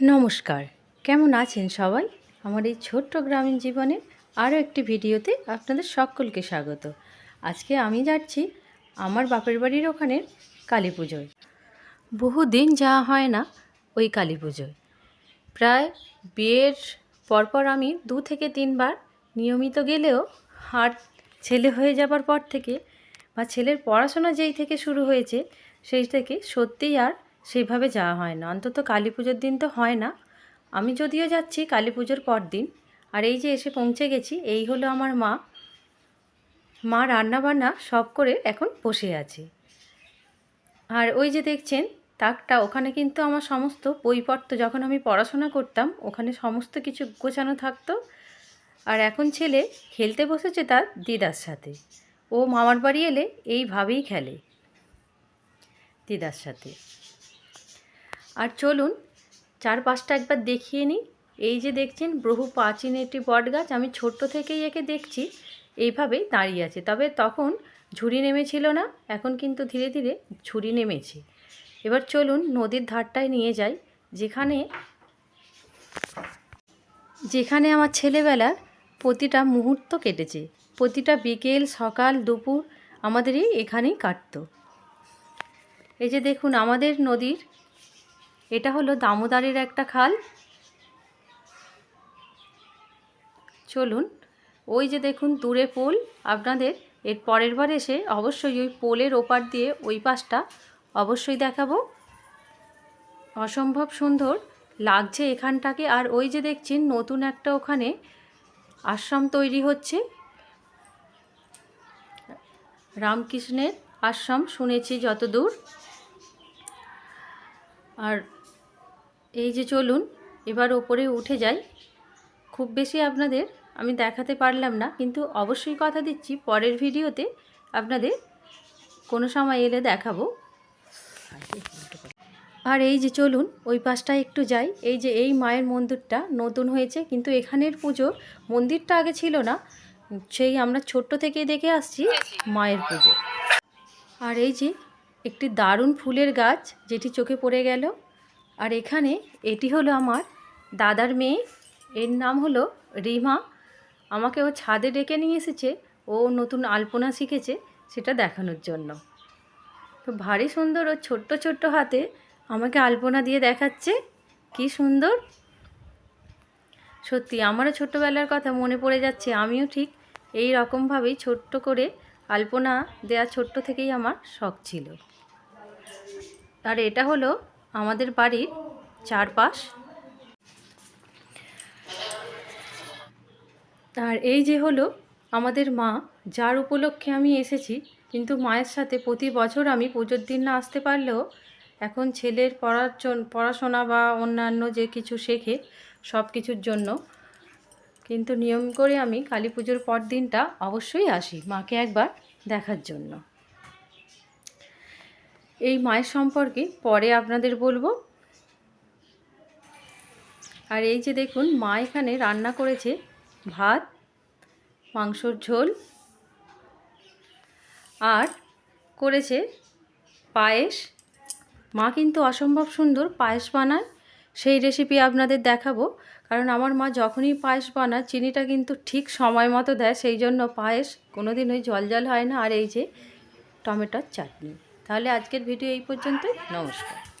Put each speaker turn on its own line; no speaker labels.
নমস্কার। কেমন আছেন সবাই? আমার এই ছোট্ট গ্রামীণ জীবনে আরও একটি ভিডিওতে আপনাদের সকলকে স্বাগত। আজকে আমি যাচ্ছি আমার বাপের বাড়ির ওখানে কালী পুজোয়। বহুদিন যাওয়া হয় না ওই কালী পুজোয়। প্রায় বিয়ের পরপর আমি দু থেকে তিনবার নিয়মিত গেলেও আর ছেলে হয়ে যাবার পর থেকে বা ছেলের পড়াশোনা যেই থেকে শুরু হয়েছে, সেই থেকে সত্যিই আর সেইভাবে যাওয়া হয় না। অন্তত কালী পুজোর দিন তো হয় না। আমি যদিও যাচ্ছি কালী পুজোর পর দিন। আর এই যে এসে পৌঁছে গেছি, এই হলো আমার মা। মা রান্নাবান্না সব করে এখন বসে আছে। আর ওই যে দেখছেন, তাকটা, ওখানে কিন্তু আমার সমস্ত বইপত্র, যখন আমি পড়াশোনা করতাম, ওখানে সমস্ত কিছু গোছানো থাকতো। আর এখন ছেলে খেলতে বসেছে তার দিদার সাথে। ও মামার বাড়ি এলে এইভাবেই খেলে দিদার সাথে। আর চলুন চারপাশটা একবার দেখিয়ে নিই। এই যে দেখছেন, বহু প্রাচীন একটি বট গাছ আমি ছোট্ট থেকেই একে দেখছি, এইভাবেই দাঁড়িয়ে আছে। তবে তখন ঝুড়ি নেমেছিল না, এখন কিন্তু ধীরে ধীরে ঝুড়ি নেমেছে। এবার চলুন নদীর ধারটায় নিয়ে যাই, যেখানে যেখানে আমার ছেলেবেলার প্রতিটা মুহূর্ত কেটেছে। প্রতিটা বিকেল, সকাল, দুপুর আমাদেরই এখানেই কাটতো। এই যে দেখুন, আমাদের নদীর এটা হলো দামোদারের একটা খাল। চলুন, ওই যে দেখুন দূরে পোল, আপনাদের এর পরের বার এসে অবশ্যই ওই পোলের ওপার দিয়ে ওই পাশটা অবশ্যই দেখাবো। অসম্ভব সুন্দর লাগছে এখানটাকে, আর ওই যে দেখছেন নতুন একটা ওখানে আশ্রম তৈরি হচ্ছে। রামকৃষ্ণের আশ্রম, শুনেছি যতদূর। আর এই যে চলুন, এবার ওপরে উঠে যাই। খুব বেশি আপনাদের আমি দেখাতে পারলাম না, কিন্তু অবশ্যই কথা দিচ্ছি, পরের ভিডিওতে আপনাদের কোনো সময় এলে দেখাবো। আর এই যে চলুন, ওই পাশটায় একটু যাই। এই যে এই মায়ের মন্দিরটা নতুন হয়েছে, কিন্তু এখানের পুজো মন্দিরটা আগে ছিল না। সেই আমরা ছোট্ট থেকেই দেখে আসছি মায়ের পুজো। আর এই যে একটি দারুণ ফুলের গাছ যেটি চোখে পড়ে গেল। আর এখানে এটি হলো আমার দাদার মেয়ে। এর নাম হলো রিমা। আমাকে ও ছাদে ডেকে নিয়ে এসেছে। ও নতুন আলপনা শিখেছে সেটা দেখানোর জন্য। তো ভারী সুন্দর ও ছোট্ট ছোট্ট হাতে আমাকে আলপনা দিয়ে দেখাচ্ছে। কি সুন্দর। সত্যি, আমারও ছোট্টবেলার কথা মনে পড়ে যাচ্ছে। আমিও ঠিক এই রকমভাবেই ছোট্ট করে আলপনা দেয়া ছোট্ট থেকেই আমার শখ ছিল। আর এটা হলো আমাদের বাড়ির চারপাশ। আর এই যে হলো আমাদের মা, যার উপলক্ষে আমি এসেছি, কিন্তু মায়ের সাথে প্রতি বছর আমি পুজোর দিন না আসতে পারলেও এখন ছেলের পড়ার পড়াশোনা বা অন্যান্য যে কিছু শেখে সব কিছুর জন্য। কিন্তু নিয়ম করে আমি কালী পুজোর পর দিনটা অবশ্যই আসি মাকে একবার দেখার জন্য। এই মায়ের সম্পর্কে পরে আপনাদের বলব। আর এই যে দেখুন, মা এখানে রান্না করেছে ভাত, মাংসর ঝোল, আর করেছে পায়েস। মা কিন্তু অসম্ভব সুন্দর পায়েস বানায়। সেই রেসিপি আপনাদের দেখাবো। কারণ আমার মা যখনই পায়েস বানায়, চিনিটা কিন্তু ঠিক সময় মতো দেয়। সেই জন্য পায়েস কোনো দিন ওই জল জল হয় না। আর এই যে টমেটোর চাটনি। তাহলে আজকের ভিডিও এই পর্যন্তই। নমস্কার।